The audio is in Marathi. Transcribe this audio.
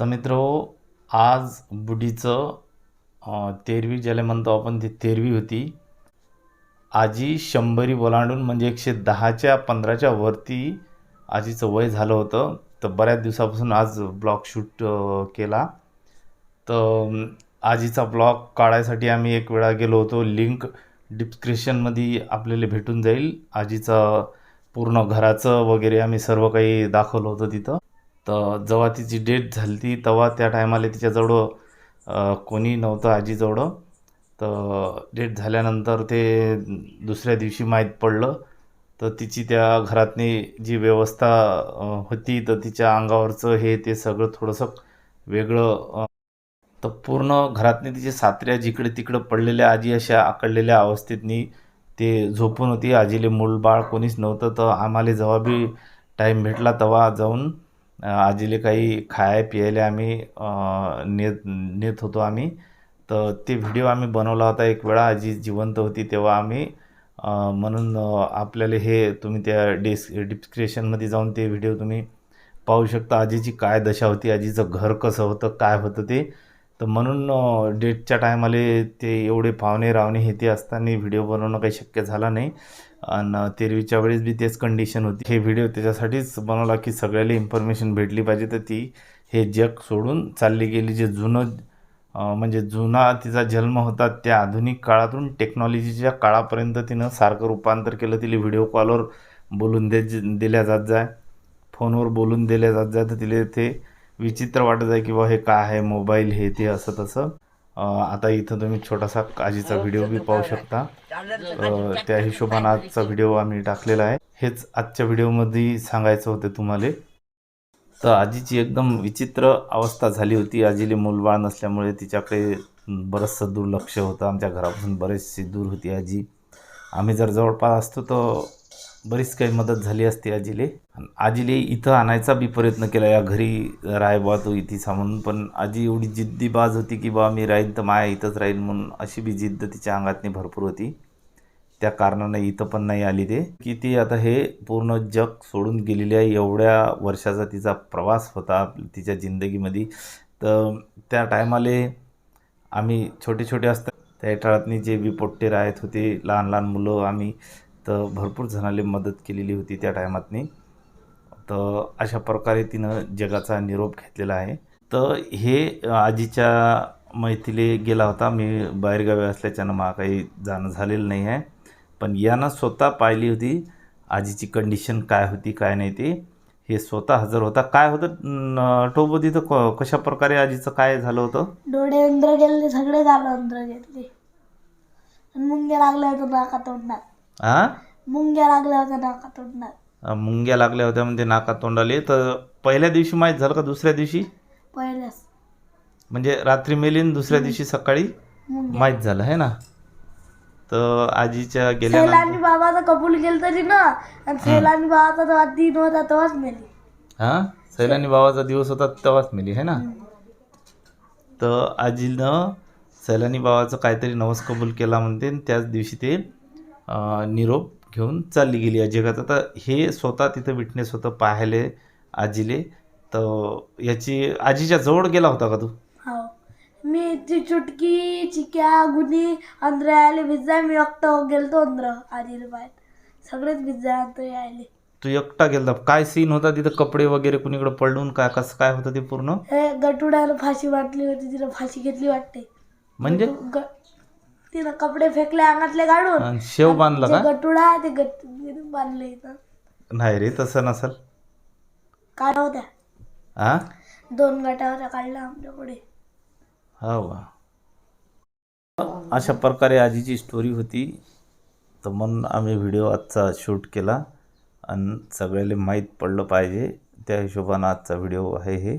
तर मित्र आज बुढीचं तेरवी ज्याला म्हणतो आपण ती तेरवी होती. आजी शंभरी ओलांडून म्हणजे एकशे दहाच्या पंधराच्या वरती आजीचं वय झालं होतं. तर बऱ्याच दिवसापासून आज ब्लॉग शूट केला. तर आजीचा ब्लॉग काढायसाठी आम्ही एक वेळा गेलो होतो. लिंक डिस्क्रिप्शनमध्ये आपल्याला भेटून जाईल. आजीचं पूर्ण घराचं वगैरे आम्ही सर्व काही दाखवलं होतं तिथं. तर जेव्हा तिची डेट झाली ती तेव्हा त्या टायमाला तिच्याजवळ कोणी नव्हतं आजीजवळ. तर डेट झाल्यानंतर ते दुसऱ्या दिवशी माहीत पडलं. तर तिची त्या घरातनी जी व्यवस्था होती तर तिच्या अंगावरचं हे ते सगळं थोडंसं वेगळं तर पूर्ण घरातनी तिचे सात्र्या जिकडे तिकडं पडलेल्या आजी अशा आकडलेल्या अवस्थेतनी ते झोपून होती. आजीले मूल बाळ कोणीच नव्हतं. तर आम्हाला जेव्हा बी टाईम भेटला तेव्हा जाऊन आजीले काही खाय प्यायला आम्ही नेत नेत होतो आम्ही. तर ते व्हिडिओ आम्ही बनवला होता एक वेळा. आजी जिवंत होती तेव्हा आम्ही म्हणून आपल्याला हे तुम्ही त्या डिस डिस्क्रिप्शनमध्ये जाऊन ते व्हिडिओ तुम्ही पाहू शकता. आजीची काय दशा होती आजीचं घर कसं होतं काय होतं ते. तर म्हणून डेटच्या टायमाला ते एवढे पाहुणे रावणे हे ते असताना व्हिडिओ बनवणं काही शक्य झालं नाही. आणि तेरवीच्या वेळेस बी तेच कंडिशन होती. हे व्हिडिओ त्याच्यासाठीच बनवला की सगळ्याला इन्फॉर्मेशन भेटली पाहिजे. तर ती हे जग सोडून चालली गेली. जे जुनं म्हणजे जुना तिचा जन्म होता त्या आधुनिक काळातून टेक्नॉलॉजीच्या काळापर्यंत तिनं सारखं रूपांतर केलं. तिला व्हिडिओ कॉलवर बोलून दे दिल्या जात जाय. फोनवर बोलून दिल्या जात जाय. तर तिला ते विचित्र वाटत आहे की बा हे काय आहे मोबाईल हे ते असं तसं. आता इथं तुम्ही छोटासा आजीचा व्हिडिओ बी पाहू शकता. त्या हिशोबानं आजचा व्हिडिओ आम्ही टाकलेला आहे. हेच आजच्या व्हिडिओमध्ये सांगायचं होतं तुम्हाला. तर आजीची एकदम विचित्र अवस्था झाली होती. आजीले मूलबाळ नसल्यामुळे तिच्याकडे बरंचसं दुर्लक्ष होतं. आमच्या घरापासून बरेचशी दूर होती आजी. आम्ही जर जवळपास असतो तर बरीच काही मदत झाली असती आजीले. आजीले इथं आणायचा बी प्रयत्न केला या घरी राय बा तू इथे सांगून पण आजी एवढी जिद्दी बाज होती की बा मी राहीन तर माया इथंच राहील म्हणून अशी बी जिद्द तिच्या अंगातनी भरपूर होती. त्या कारणाने इथं पण नाही आली ते. की ती आता हे पूर्ण जग सोडून गेलेली आहे एवढ्या वर्षाचा तिचा प्रवास होता तिच्या जिंदगीमध्ये. तर त्या टायमाले आम्ही छोटे छोटे असतात त्या टाळातनी जे बी पोट्टे राहत होते लहान लहान मुलं आम्ही तर भरपूर जणाला मदत केलेली होती त्या टायमातनी. तर अशा प्रकारे तिनं जगाचा निरोप घेतलेला आहे. तर हे आजीच्या मैथिली गेला होता. मी बाहेरगावी असल्याच्यानं मला काही जाणं झालेलं नाही आहे. पण यानं स्वतः पाहिली होती आजीची कंडिशन काय होती काय नाही ते. हे स्वतः हजर होता. काय होतं? टोबोदी तर तिथं क कशा प्रकारे आजीचं काय झालं होतं? डोळे अंदर गेले सगळे झालं अंदर घेतले आणि मुंग्या लागल्या होतं नाका तोंडात. हां मुंग्या लागल्या होत्या नाका तोंडात. मुंग्या लागल्या होत्या म्हणजे नाका तोंडाले. तर पहिल्या दिवशी माहीत झालं का दुसऱ्या दिवशी? पहिल्याच. म्हणजे रात्री मेली आणि दुसऱ्या दिवशी सकाळी? मुंग्या. माहीत झालं आहे ना? तर आजीच्या गेल्यानंतर सैलानी बाबाचा कबूल केलं तरी ना? आणि सैलानी बाबाचा तेव्हा तीन होता तेव्हाच मेली. हां? सैलानी बाबाचा दिवस होता तेव्हाच मेली आहे ना? तर आजीनं सैलानी बाबाचं काहीतरी नवस कबूल केला म्हणते आणि त्याच दिवशी ते निरोप घेऊन चालली गेली जगात. आता हे स्वतः तिथं विटनेस होतं पाहायले आजीले. तर याची आजीच्या जवळ गेला होता का तू? हो. मी ती चुटकी चिक्या गुनी अंदर यायले भिजा मी एकटं गेलतो अंदर आजीला बाहेर. सगळेच भिजा अंदर यायले. तू एकटा गेला काय सीन होता तिथं? कपडे वगैरे कुणीकडे पडून काय कसं काय होतं ते पूर्ण? हे गटुड्याला फाशी वाटली होती तिला फाशी घेतली वाटते. म्हणजे? ग- तिनं कपडे फेकले अंगातले काढून शेव बांधला जे का? गटुडा आहे ते गट बांधले इथं. नाही रे तसं नसल. काढा होत्या. हा दोन गटा होत्या काढल्या आमच्याकडे हो का अशा प्रकारे आजीची स्टोरी होती. तर म्हणून आम्ही व्हिडिओ आजचा शूट केला. आणि सगळ्याला माहीत पडलं पाहिजे. त्या हिशोबानं आजचा व्हिडिओ आहे हे.